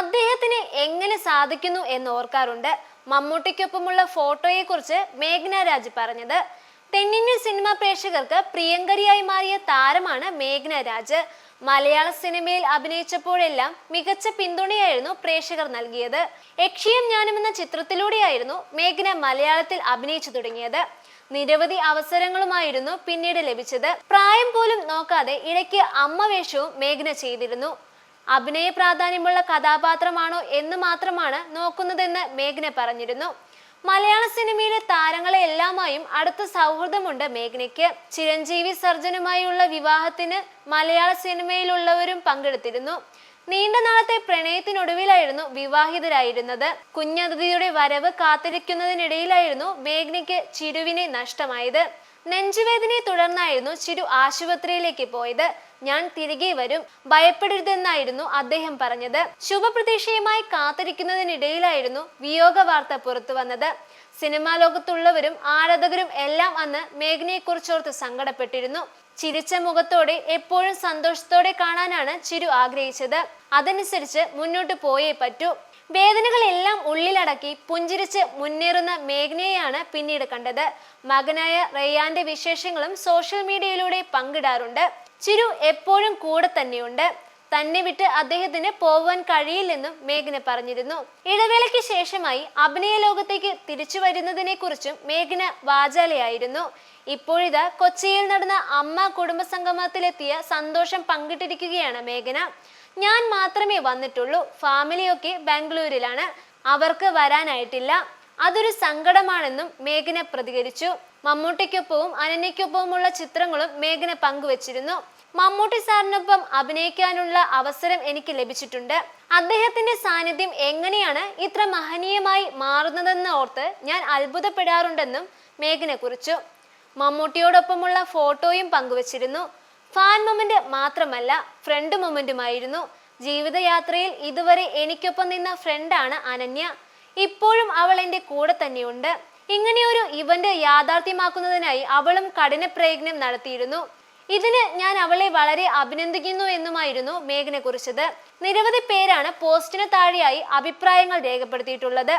അദ്ദേഹത്തിന് എങ്ങനെ സാധിക്കുന്നു എന്ന് ഓർക്കാറുണ്ട്. മമ്മൂട്ടിക്കൊപ്പമുള്ള ഫോട്ടോയെക്കുറിച്ച് മേഘ്ന രാജ് പറഞ്ഞത് തെന്നിന്ത്യൻ സിനിമ പ്രേക്ഷകർക്ക് പ്രിയങ്കരിയായി മാറിയ താരമാണ് മേഘ്ന രാജ്. മലയാള സിനിമയിൽ അഭിനയിച്ചപ്പോഴെല്ലാം മികച്ച പിന്തുണയായിരുന്നു പ്രേക്ഷകർ നൽകിയത്. യക്ഷിയും ഞാനും എന്ന ചിത്രത്തിലൂടെയായിരുന്നു മേഘ്ന മലയാളത്തിൽ അഭിനയിച്ചു തുടങ്ങിയത്. നിരവധി അവസരങ്ങളുമായിരുന്നു പിന്നീട് ലഭിച്ചത്. പ്രായം പോലും നോക്കാതെ ഇടയ്ക്ക് അമ്മ വേഷവും മേഘ്ന ചെയ്തിരുന്നു. അഭിനയ പ്രാധാന്യമുള്ള കഥാപാത്രമാണോ എന്ന് മാത്രമാണ് നോക്കുന്നതെന്ന് മേഘ്ന പറഞ്ഞിരുന്നു. മലയാള സിനിമയിലെ താരങ്ങളെ എല്ലാമായും അടുത്ത സൗഹൃദമുണ്ട് മേഘ്നയ്ക്ക്. ചിരഞ്ജീവി സർജനുമായുള്ള വിവാഹത്തിന് മലയാള സിനിമയിലുള്ളവരും പങ്കെടുത്തിരുന്നു. നീണ്ട നാളത്തെ പ്രണയത്തിനൊടുവിലായിരുന്നു വിവാഹിതരായിരുന്നത്. കുഞ്ഞതിഥിയുടെ വരവ് കാത്തിരിക്കുന്നതിനിടയിലായിരുന്നു മേഘ്നയ്ക്ക് ചിരുവിനെ നഷ്ടമായത്. നെഞ്ചുവേദനയെ തുടർന്നായിരുന്നു ചിരു ആശുപത്രിയിലേക്ക് പോയത്. ഞാൻ തിരികെ വരും ഭയപ്പെടരുതെന്നായിരുന്നു അദ്ദേഹം പറഞ്ഞത്. ശുഭപ്രതീക്ഷയുമായി കാത്തിരിക്കുന്നതിനിടയിലായിരുന്നു വിയോഗ വാർത്ത പുറത്തു വന്നത്. സിനിമാ ലോകത്തുള്ളവരും ആരാധകരും എല്ലാം അന്ന് മേഘ്നയെ കുറിച്ചോർത്ത് സങ്കടപ്പെട്ടിരുന്നു. ചിരിച്ച മുഖത്തോടെ എപ്പോഴും സന്തോഷത്തോടെ കാണാനാണ് ചിരു ആഗ്രഹിച്ചത്. അതനുസരിച്ച് മുന്നോട്ട് പോയേ പറ്റൂ. വേദനകളെല്ലാം ഉള്ളിലടക്കി പുഞ്ചിരിച്ച് മുന്നേറുന്ന മേഘ്നയെയാണ് പിന്നീട് കണ്ടത്. മകനായ റയ്യാന്റെ വിശേഷങ്ങളും സോഷ്യൽ മീഡിയയിലൂടെ പങ്കിടാറുണ്ട്. ചിരു എപ്പോഴും കൂടെ തന്നെയുണ്ട്. തന്നെ വിട്ട് അദ്ദേഹത്തിന് പോവാൻ കഴിയില്ലെന്നും മേഘന പറഞ്ഞിരുന്നു. ഇടവേളയ്ക്ക് ശേഷമായി അഭിനയ ലോകത്തേക്ക് തിരിച്ചു വരുന്നതിനെ കുറിച്ചും മേഘന വാചാലയായിരുന്നു. ഇപ്പോഴിതാ കൊച്ചിയിൽ നടന്ന അമ്മ കുടുംബ സംഗമത്തിലെത്തിയ സന്തോഷം പങ്കിട്ടിരിക്കുകയാണ് മേഘന. ഞാൻ മാത്രമേ വന്നിട്ടുള്ളൂ. ഫാമിലിയൊക്കെ ബാംഗ്ലൂരിലാണ്. അവർക്ക് വരാനായിട്ടില്ല. അതൊരു സങ്കടമാണെന്നും മേഘന പ്രതികരിച്ചു. മമ്മൂട്ടിക്കൊപ്പവും അനന്യയ്ക്കൊപ്പവുമുള്ള ചിത്രങ്ങളും മേഘന പങ്കുവച്ചിരുന്നു. മമ്മൂട്ടി സാറിനൊപ്പം അഭിനയിക്കാനുള്ള അവസരം എനിക്ക് ലഭിച്ചിട്ടുണ്ട്. അദ്ദേഹത്തിന്റെ സാന്നിധ്യം എങ്ങനെയാണ് ഇത്ര മഹനീയമായി മാറുന്നതെന്ന് ഓർത്ത് ഞാൻ അത്ഭുതപ്പെടാറുണ്ടെന്നും മേഘന കുറിച്ചു. മമ്മൂട്ടിയോടൊപ്പമുള്ള ഫോട്ടോയും പങ്കുവച്ചിരുന്നു. ഫാൻ മൊമെന്റ് മാത്രമല്ല ഫ്രണ്ട് മൊമെന്റുമായിരുന്നു. ജീവിതയാത്രയിൽ ഇതുവരെ എനിക്കൊപ്പം നിന്ന ഫ്രണ്ടാണ് അനന്യ. ഇപ്പോഴും അവൾ എന്റെ കൂടെ തന്നെയുണ്ട്. ഇങ്ങനെയൊരു ഇവന്റ് യാഥാർത്ഥ്യമാക്കുന്നതിനായി അവളും കഠിന പ്രയത്നം നടത്തിയിരുന്നു. ഇതിന് ഞാൻ അവളെ വളരെ അഭിനന്ദിക്കുന്നു എന്നുമായിരുന്നു മേഘനെ കുറിച്ചത്. നിരവധി പേരാണ് പോസ്റ്റിന് താഴെയായി അഭിപ്രായങ്ങൾ രേഖപ്പെടുത്തിയിട്ടുള്ളത്.